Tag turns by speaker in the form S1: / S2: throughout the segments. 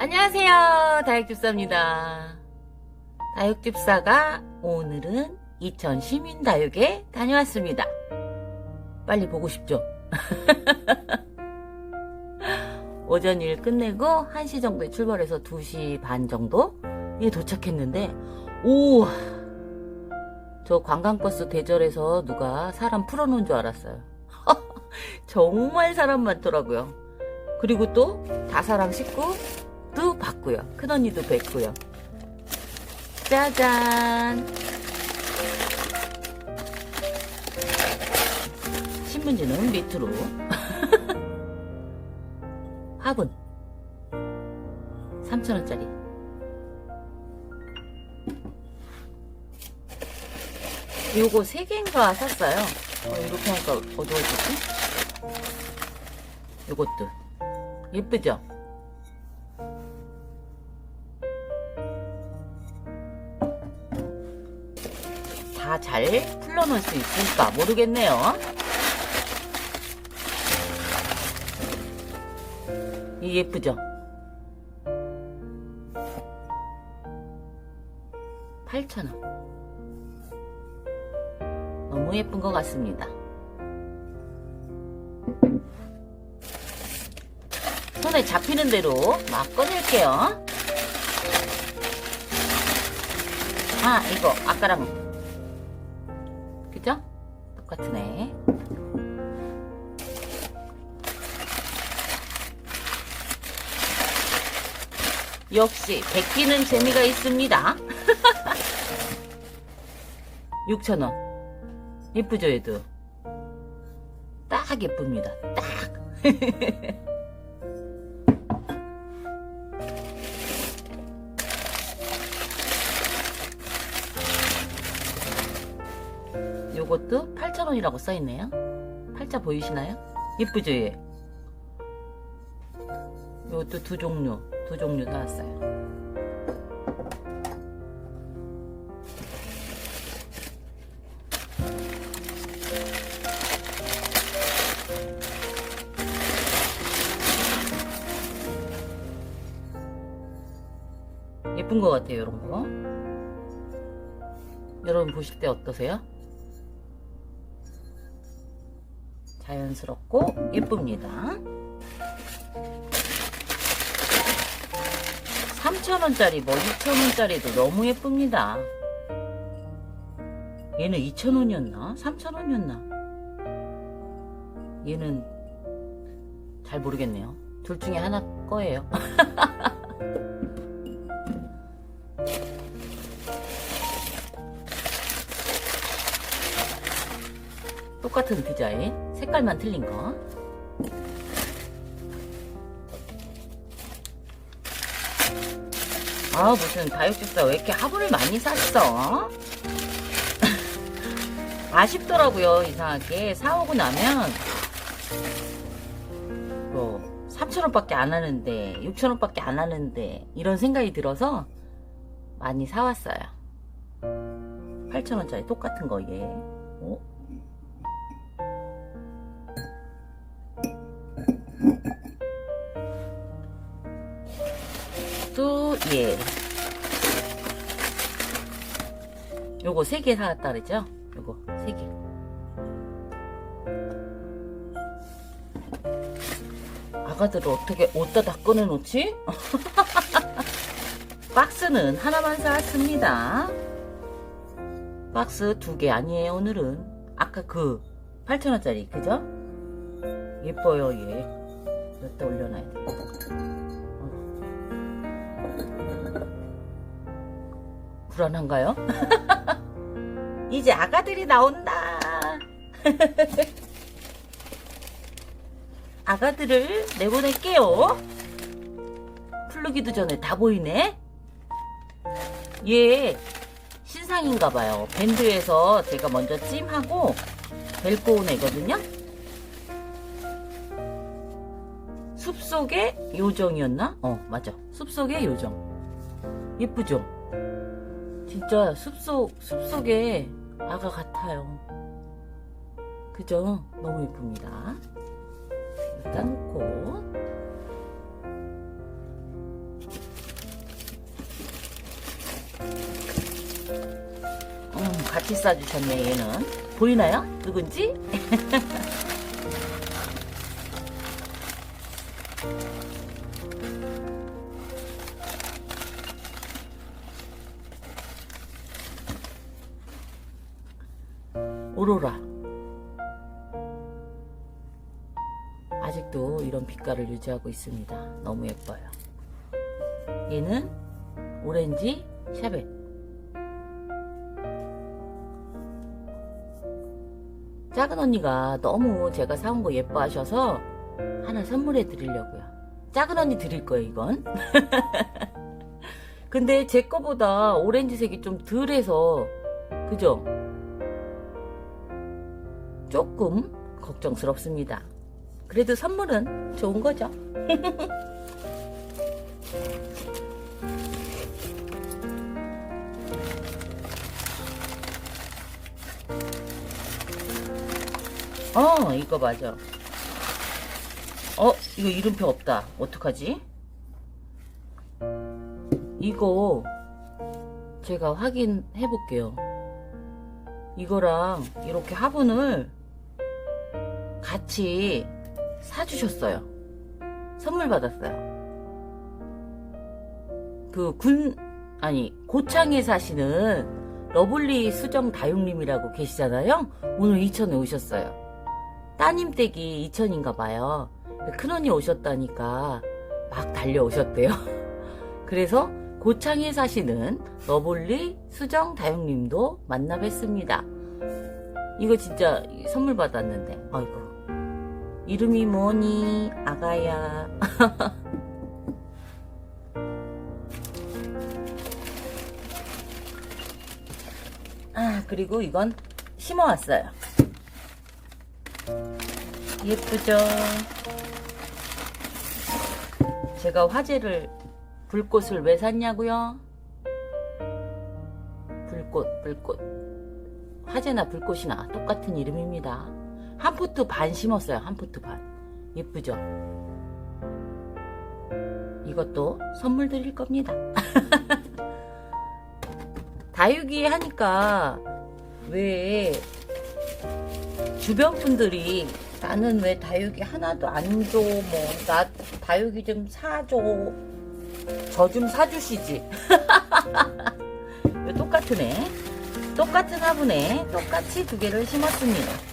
S1: 안녕하세요. 다육집사입니다. 다육집사가 오늘은 이천 시민다육에 다녀왔습니다. 빨리 보고 싶죠? 오전 일 끝내고 1시 정도에 출발해서 2시 반 정도에 도착했는데, 오! 저 관광버스 대절에서 누가 사람 풀어놓은 줄 알았어요. 정말 사람 많더라고요. 그리고 또 다사랑 식구 도 봤고요. 큰 언니도 뵀고요. 짜잔! 신문지는 밑으로. 화분. 3,000원짜리. 요거 3개인가 샀어요. 어, 이렇게 하니까 어두워지지? 요것도. 예쁘죠? 다 잘 풀러놓을 수 있을까 모르겠네요. 이 예쁘죠? 8,000원. 너무 예쁜 것 같습니다. 손에 잡히는 대로 막 꺼낼게요. 아, 이거 아까랑 그죠? 똑같으네. 역시 베끼는 재미가 있습니다. 6,000원. 예쁘죠, 얘도? 딱 예쁩니다. 딱. 요것도 8,000원이라고 써있네요. 팔자 보이시나요? 예쁘죠, 얘? 요것도 두 종류, 두 종류 나왔어요. 예쁜 것 같아요, 이런 거. 여러분 보실 때 어떠세요? 자연스럽고 예쁩니다. 3,000원짜리 뭐 2,000원짜리도 너무 예쁩니다. 얘는 2,000원이었나? 3,000원이었나? 얘는 잘 모르겠네요. 둘 중에 하나 거예요. 똑같은 디자인, 색깔만 틀린 거. 아, 무슨 다육집사 왜 이렇게 화분을 많이 샀어? 아쉽더라고요, 이상하게. 사오고 나면, 뭐, 3,000원 밖에 안 하는데, 6,000원 밖에 안 하는데, 이런 생각이 들어서 많이 사왔어요. 8,000원짜리 똑같은 거, 얘. 어? 예. 요거 세 개 사왔다 그랬죠? 요거 세 개. 아가들을 어떻게 어디다 다 꺼내놓지? 박스는 하나만 사왔습니다. 박스 두 개 아니에요, 오늘은. 아까 그 8,000원짜리, 그죠? 예뻐요, 얘. 여기다 올려놔야 돼. 불안한가요? 이제 아가들이 나온다. 아가들을 내보낼게요. 풀르기도 전에 다 보이네. 얘 신상인가봐요. 밴드에서 제가 먼저 찜하고 벨고 온 애거든요. 숲속의 요정이었나? 어, 맞아. 숲속의 요정. 예쁘죠? 진짜 숲속 숲속의 아가 같아요. 그죠? 너무 예쁩니다. 일단 놓고 음, 같이 싸주셨네 얘는 보이나요? 누군지? 오로라. 아직도 이런 빛깔을 유지하고 있습니다. 너무 예뻐요. 얘는 오렌지 샤벳 작은 언니가 너무 제가 사온 거 예뻐하셔서 하나 선물해 드리려고요. 작은 언니 드릴 거예요 이건. 근데 제 거보다 오렌지색이 좀 덜해서 그죠? 조금 걱정스럽습니다. 그래도 선물은 좋은 거죠. 어, 이거 맞아. 어, 이거 이름표 없다. 어떡하지? 이거 제가 확인해 볼게요. 이거랑 이렇게 화분을 같이 사주셨어요. 선물 받았어요. 그 군, 아니, 고창에 사시는 러블리 수정 다육님이라고 계시잖아요? 오늘 이천에 오셨어요. 따님 댁이 이천인가 봐요. 큰언니 오셨다니까 막 달려오셨대요. 그래서 고창에 사시는 러블리 수정 다육님도 만나 뵀습니다. 이거 진짜 선물 받았는데, 아이고. 이름이 뭐니? 아가야. 아, 그리고 이건 심어왔어요. 예쁘죠? 제가 화재를, 불꽃을 왜 샀냐고요? 불꽃, 불꽃. 화재나 불꽃이나 똑같은 이름입니다. 한 포트 반 심었어요. 한 포트 반. 예쁘죠? 이것도 선물 드릴 겁니다. 다육이 하니까 왜 주변 분들이 나는 왜 다육이 하나도 안 줘? 뭐, 나 다육이 좀 사줘. 저 좀 사주시지. 똑같으네. 똑같은 화분에 똑같이 두 개를 심었습니다.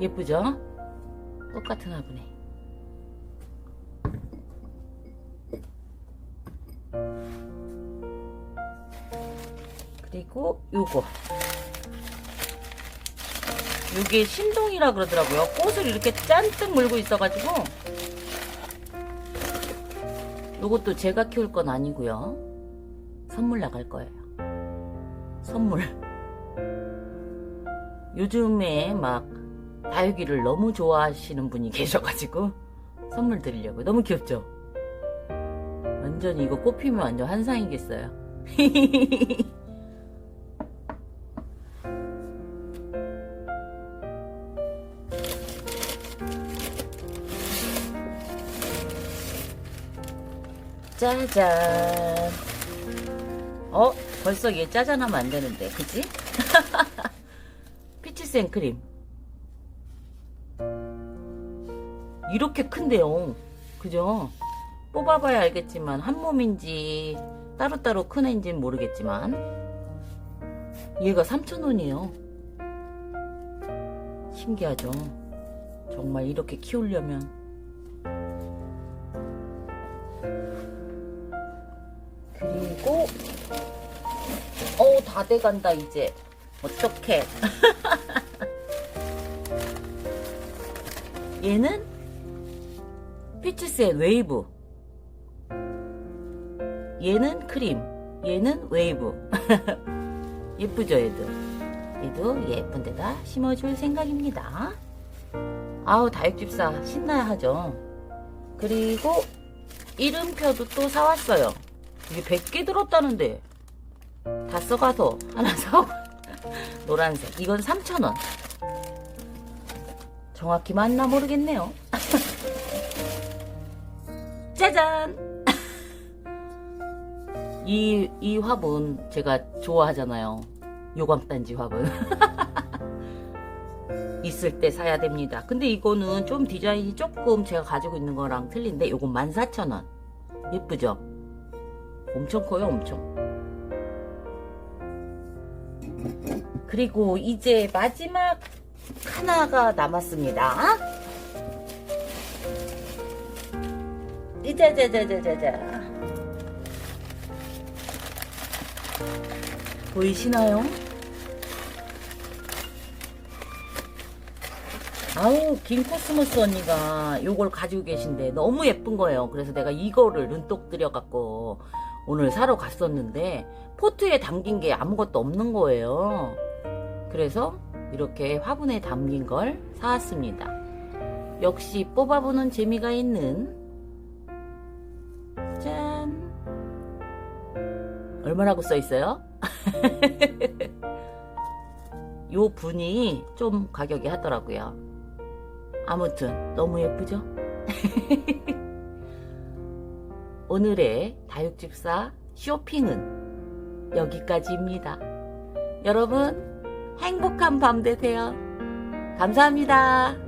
S1: 예쁘죠? 똑같은 화분에. 그리고 요거. 요게 신동이라 그러더라고요. 꽃을 이렇게 짠뜩 물고 있어가지고. 요것도 제가 키울 건 아니고요. 선물 나갈 거예요. 선물. 요즘에 막 다육이를 너무 좋아하시는 분이 계셔가지고 선물 드리려고 너무 귀엽죠? 완전 이거 꽃 피면 완전 환상이겠어요. 짜잔. 어? 벌써 얘 짜잔하면 안 되는데, 그치? 피치 생크림. 이렇게 큰데요. 그죠? 뽑아봐야 알겠지만, 한 몸인지, 따로따로 큰 애인지는 모르겠지만, 얘가 3,000원이에요. 신기하죠? 정말 이렇게 키우려면. 그리고 어우 다 돼간다 이제 어떡해 얘는 피치스의 웨이브. 얘는 크림 얘는 웨이브. 예쁘죠 얘도? 얘도 예쁜 데다 심어줄 생각입니다. 아우 다육집사 신나야 하죠? 그리고 이름표도 또 사왔어요. 이게 100개 들었다는데. 다 써가서 하나 사고 노란색. 이건 3,000원. 정확히 맞나 모르겠네요 짜잔 이, 이 화분 제가 좋아하잖아요. 요광단지 화분. 있을 때 사야 됩니다. 근데 이거는 좀 디자인이 조금 제가 가지고 있는 거랑 틀린데 요건 14,000원. 예쁘죠? 엄청 커요, 엄청. 그리고 이제 마지막 하나가 남았습니다. 이자자자자자자. 보이시나요? 아우 김코스모스 언니가 요걸 가지고 계신데 너무 예쁜 거예요. 그래서 내가 이거를 눈독 들여갖고 오늘 사러 갔었는데 포트에 담긴 게 아무것도 없는 거예요. 그래서 이렇게 화분에 담긴 걸 사왔습니다. 역시 뽑아보는 재미가 있는 얼마라고 써 있어요? 요 분이 좀 가격이 하더라고요. 아무튼 너무 예쁘죠? 오늘의 다육집사 쇼핑은 여기까지입니다. 여러분 행복한 밤 되세요. 감사합니다.